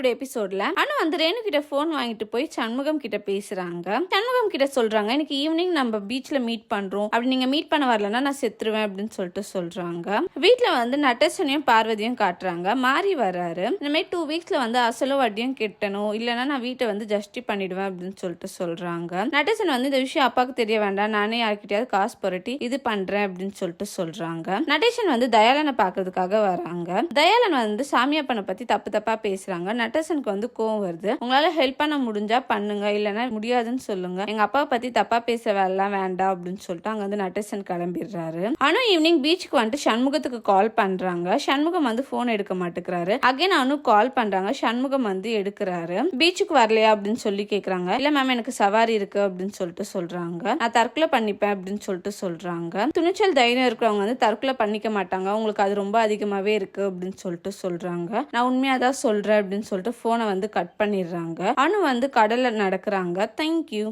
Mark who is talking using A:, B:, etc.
A: Today எபிசோட்ல அனு வந்து ரேணு கிட்ட ஃபோன் வாங்கிட்டு போய் சண்முகம் கிட்ட பேசுறாங்க. சண்முகம் கிட்ட சொல்றாங்க எனக்கு ஈவினிங் நம்ம பீச்ல மீட் பண்றோம். அப்படி நீங்க மீட் பண்ண வரலன்னா நான் செத்துருவேன் அப்படின்னு சொல்லிட்டு சொல்றாங்க. வீட்டுல வந்து நட்டசனையும் பார்வதியும் காட்டுறாங்க. மாறி வராரு. இந்த மாதிரி டூ வீக்ஸ்ல வந்து அசலோ வட்டியும் கெட்டணும். இல்லைன்னா நான் வீட்டை வந்து ஜஸ்டி பண்ணிடுவேன் அப்படின்னு சொல்லிட்டு சொல்றாங்க. நட்டசன் வந்து இந்த விஷயம் அப்பாவுக்கு தெரிய வேண்டாம். நானே யார்கிட்டயாவது காசு புரட்டி இது பண்றேன் அப்படின்னு சொல்லிட்டு சொல்றாங்க. நடேசன் வந்து தயாளனை பாக்குறதுக்காக வராங்க. தயாளன் வந்து சாமியப்பனை பத்தி தப்பு தப்பா பேசுறாங்க. நட்டசனுக்கு வந்து கோவம் வருது. உங்களால ஹெல்ப் பண்ண முடிஞ்சா பண்ணுங்க இல்லைன்னா முடியாதுன்னு சொல்லுங்க. எங்க அப்பாவை பத்தி தப்பா பேச வேலாம் வேண்டாம் அப்படின்னு சொல்லிட்டு அங்க வந்து நட்டசன் கிளம்பிடுறாரு. அனு ஈவினிங் பீச்சுக்கு வந்துட்டு சண்முகத்துக்கு கால் பண்றாங்க. சண்முகம் வந்து போன் எடுக்க மாட்டேங்கிறாரு. அகைன் அனு கால் பண்றாங்க. சண்முகம் வந்து எடுக்கிறாரு. பீச்சுக்கு வரலையா அப்படின்னு சொல்லி கேக்குறாங்க. இல்ல மேம் எனக்கு சவாரி இருக்கு அப்படின்னு சொல்லிட்டு சொல்றாங்க. நான் தற்கொலை பண்ணிப்பேன் அப்படின்னு சொல்லிட்டு சொல்றாங்க. துணிச்சல் தைரியம் இருக்கிறவங்க வந்து தற்கொலை பண்ணிக்க மாட்டாங்க. உங்களுக்கு அது ரொம்ப அதிகமாவே இருக்கு அப்படின்னு சொல்லிட்டு சொல்றாங்க. நான் உண்மையா தான் சொல்றேன் அப்படின்னு சொல்லிட்டு போனை வந்து கட் பண்ணிடுறாங்க. அனு வந்து கடல்ல நடக்கிறாங்க. தேங்க்யூ